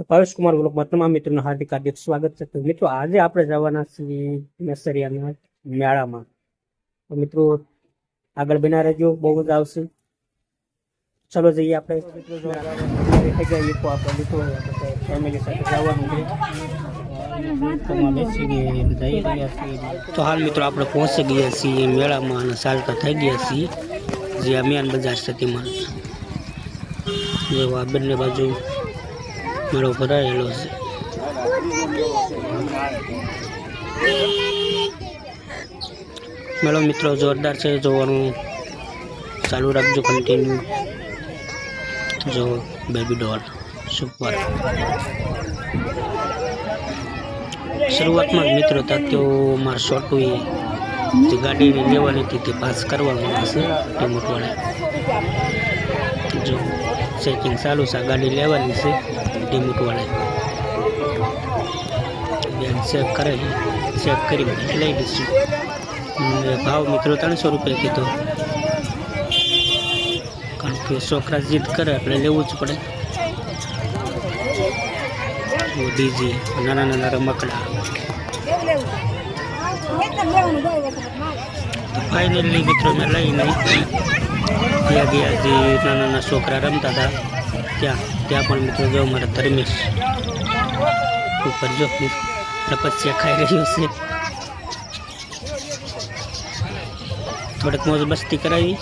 તો ભાવેશ કુમાર બ્લોગમાં તમામ મિત્રોનું હાર્દિક હાર્દિક સ્વાગત છે. તો મિત્રો આજે આપણે જવાના છીએ મેસરિયાના મેળામાં. તો મિત્રો આગળ બના રહેજો બહુ જ આવશે. ચલો જઈએ આપણે. મિત્રો જો તૈયારી થઈ ગઈ તો આપણે લીધો ફેમિલી સાથે જવાનું છે. તો હાલ મિત્રો આપણે પહોંચી ગયા છીએ મેળામાં અને ચાલતા થઈ ગયા છીએ જે આ મેન બજાર છે તેમાં. જો આ બંને બાજુ મેળો ભરાયેલો છે મેળો મિત્રો જોરદાર છે જોવાનું ચાલુ રાખજો કન્ટિન્યુ જો બેબી ડોલ સુપર શરૂઆતમાં જ મિત્રો હતા તેઓ મારા હોય જે ગાડી લેવાની હતી તે પાસ કરવામાં આવશે રિમોટવાળા જો ચેકિંગ ચાલુ છે ગાડી લેવાની છે રિમોટવાળા બેન ચેક કરે ચેક કરી લઈ લઈશું ભાવ મિત્રો ત્રણસો રૂપિયા કીધો. કારણ કે છોકરા જીદ કરે, આપણે લેવું જ પડે. ડીજી નાના નાના રમકડા. ફાઇનલી મિત્રો મેં લઈ નહીં ત્યાં ગયા જે નાના નાના છોકરા રમતા હતા. ત્યાં. ત્યાં પણ મિત્રો જો મારા ધર્મેશ ઉપર જો તપસ્યા ખાઈ રહ્યો છે. થોડીક મોજ મસ્તી કરાવી.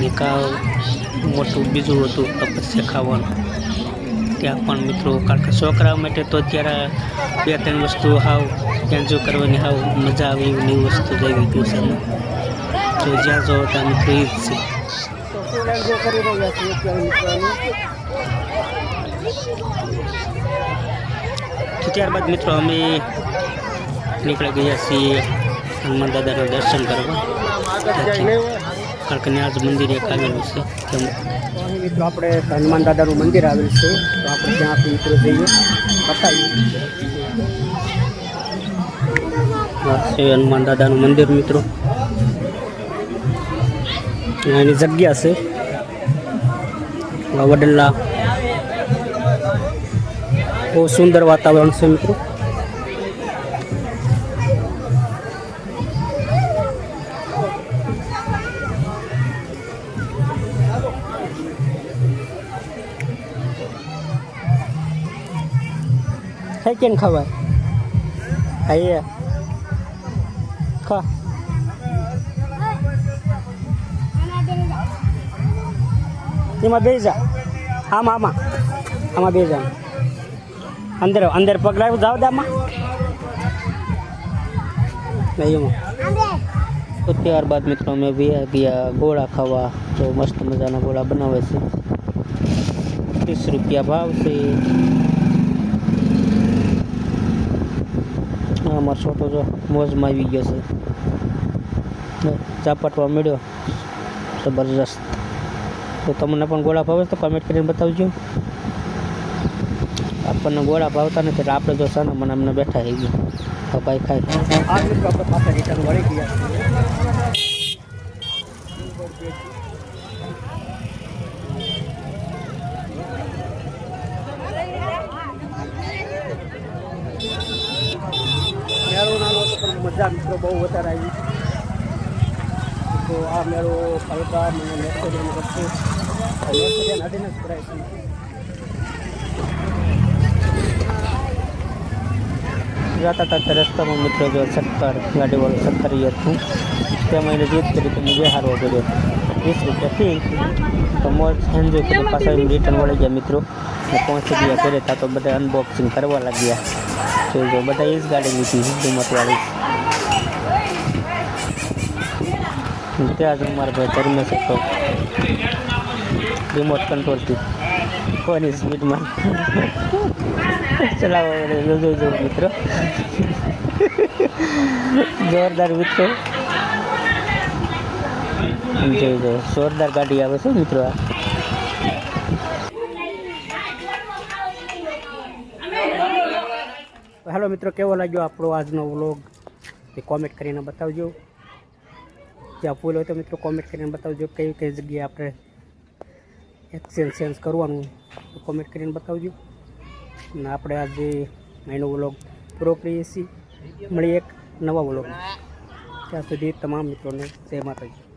નિકાલ મોટું બીજું હતું તપસ્યા ખાવાનું. ત્યાં પણ મિત્રો કારણ કે છોકરા માટે તો અત્યારે બે ત્રણ વસ્તુ હાવ એન્જોય કરવાની હાવ મજા આવે એવી વસ્તુ જેવી ગયું છે. જો જ્યાં જો ત્યાં મિત્રો એ જ છે. ત્યારબાદ મિત્રો અમે નીકળી ગયા છીએ હનુમાન દાદાના દર્શન કરવા. કારણ કે ત્યાં મંદિર એક આવેલું છે. મિત્રો આપણે હનુમાન દાદાનું મંદિર આવેલું છે. તો આપણે ત્યાં આપણે મિત્રો જઈએ. બતાવીએ હનુમાન દાદાનું મંદિર મિત્રો. એની જગ્યા છે. વડલા. બહુ સુંદર વાતાવરણ છે મિત્રો. ખાઈ કેમ ખબર ખાઈએ. ખા. એમાં બે જા. આમાં આમાં આમાં. બે જા. અંદર અંદર પકડાવ જાવ દે આમાં. તો ત્યારબાદ મિત્રો અમે વ્યા ગયા ગોળા ખાવા. તો મસ્ત મજાના ગોળા બનાવે છે. ત્રીસ રૂપિયા ભાવ છે. અમારો છોટો જો મોજમાં આવી ગયો છે. ચાપટવા મળ્યો. જબરજસ્ત. તો તમને પણ ગોળા ભાવે તો કમેન્ટ કરીને બતાવજો. આપણને ગોળા ભાવતા નથી એટલે આપણે જો સાના મને અમને બેઠા થઈ ગયું તો ભાઈ પણ મજા મિત્રો બહુ વધારે આવી. તો આ મેળો હલકા મને નેક્સ્ટ કરશે મેસેજન અડીને રસ્તામાં મિત્રો જો સત્તર ગાડીવાળું સત્તર હતું, તેમાં એને જીત કરી તો મેં હારવો કર્યો વીસ રૂપિયા ફી તો મોર કરી પાછા રિટર્ન વળી ગયા મિત્રો. પહોંચી ગયા ઘરે ત્યાં તો બધા અનબોક્સિંગ કરવા લાગ્યા. જોઈ બધા એ જ ગાડી લીધી કિંમતવાળી ત્યાં જ અમારા ભાઈ ધર્મેશ હતો રિમોટ કંટ્રોલથી કોની સ્પીડમાં ચલાવવા જોજો જો મિત્રો જોરદાર મિત્રો જોઈ જો જોરદાર ગાડી આવે છે મિત્રો આ હેલો મિત્રો કેવો લાગ્યો આપણો આજનો વ્લોગ એ કોમેન્ટ કરીને બતાવજો જ્યાં ભૂલ હોય તો મિત્રો કોમેન્ટ કરીને બતાવજો કઈ કઈ જગ્યાએ આપણે એક્સચેન્જ ચેન્જ કરવાનું તો કોમેન્ટ કરીને બતાવજો. અને આપણે આજે અહીંનો વ્લોગ પૂરો કરીએ છીએ. મળીએ એક નવા વ્લોગ ત્યાં સુધી તમામ મિત્રોને જય માતાજી.